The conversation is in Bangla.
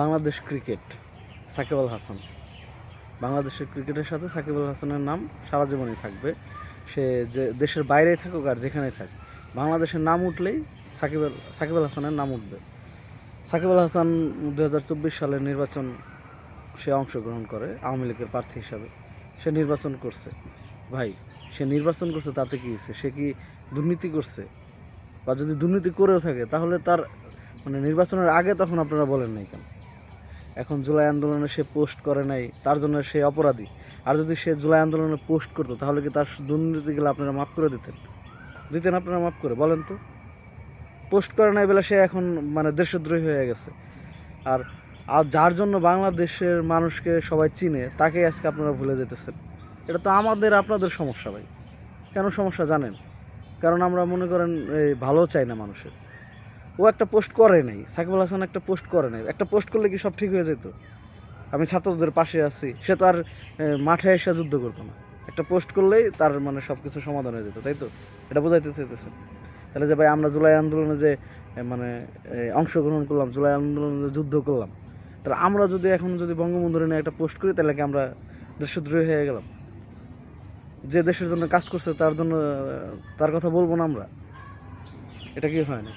বাংলাদেশ ক্রিকেট, সাকিব আল হাসান। বাংলাদেশের ক্রিকেটের সাথে সাকিব আল হাসানের নাম সারা জীবনই থাকবে। সে যে দেশের বাইরেই থাকুক আর যেখানেই থাক, বাংলাদেশের নাম উঠলেই সাকিব আল সাকিব আল হাসানের নাম উঠবে। সাকিব আল হাসান দু হাজার চব্বিশ সালের নির্বাচন সে অংশগ্রহণ করে, আওয়ামী লীগের প্রার্থী হিসাবে। সে নির্বাচন করছে। ভাই, সে নির্বাচন করছে তাতে কি হয়েছে? সে কি দুর্নীতি করছে? বা যদি দুর্নীতি করেও থাকে, তাহলে তার মানে নির্বাচনের আগে তখন আপনারা বলেন নাই কেন? এখন জুলাই আন্দোলনে সে পোস্ট করে নাই, তার জন্য সে অপরাধী। আর যদি সে জুলাই আন্দোলনে পোস্ট করতো, তাহলে কি তার দুর্নীতিগুলো আপনারা মাফ করে দিতেন? দিতেন আপনারা মাফ করে, বলেন তো। পোস্ট করে নাই বলে সে এখন মানে দেশদ্রোহী হয়ে গেছে। আর আর যার জন্য বাংলাদেশের মানুষকে সবাই চিনে তাকে আজকে আপনারা ভুলে যেতেছেন। এটা তো আমাদের, আপনাদের সমস্যা ভাই। কেন সমস্যা জানেন? কারণ আমরা মনে করেন, এই ভালো চাই না মানুষের। ও একটা পোস্ট করে নাই, সাকিব আল হাসান একটা পোস্ট করে নাই। একটা পোস্ট করলে কি সব ঠিক হয়ে যেত? আমি ছাত্রদের পাশে আছি, সে তো আর মাঠে এসে যুদ্ধ করতো না। একটা পোস্ট করলেই তার মানে সব কিছু সমাধান হয়ে যেত, তাই তো? এটা বোঝাইতে চাইতেছে তাহলে যে ভাই আমরা জুলাই আন্দোলনে যে মানে অংশগ্রহণ করলাম, জুলাই আন্দোলনে যুদ্ধ করলাম, তাহলে আমরা যদি এখন যদি বঙ্গবন্ধুর নিয়ে একটা পোস্ট করি, তাহলে কি আমরা দেশদ্রোহী হয়ে গেলাম? যে দেশের জন্য কাজ করছে, তার জন্য তার কথা বলব না আমরা? এটা কি হয় না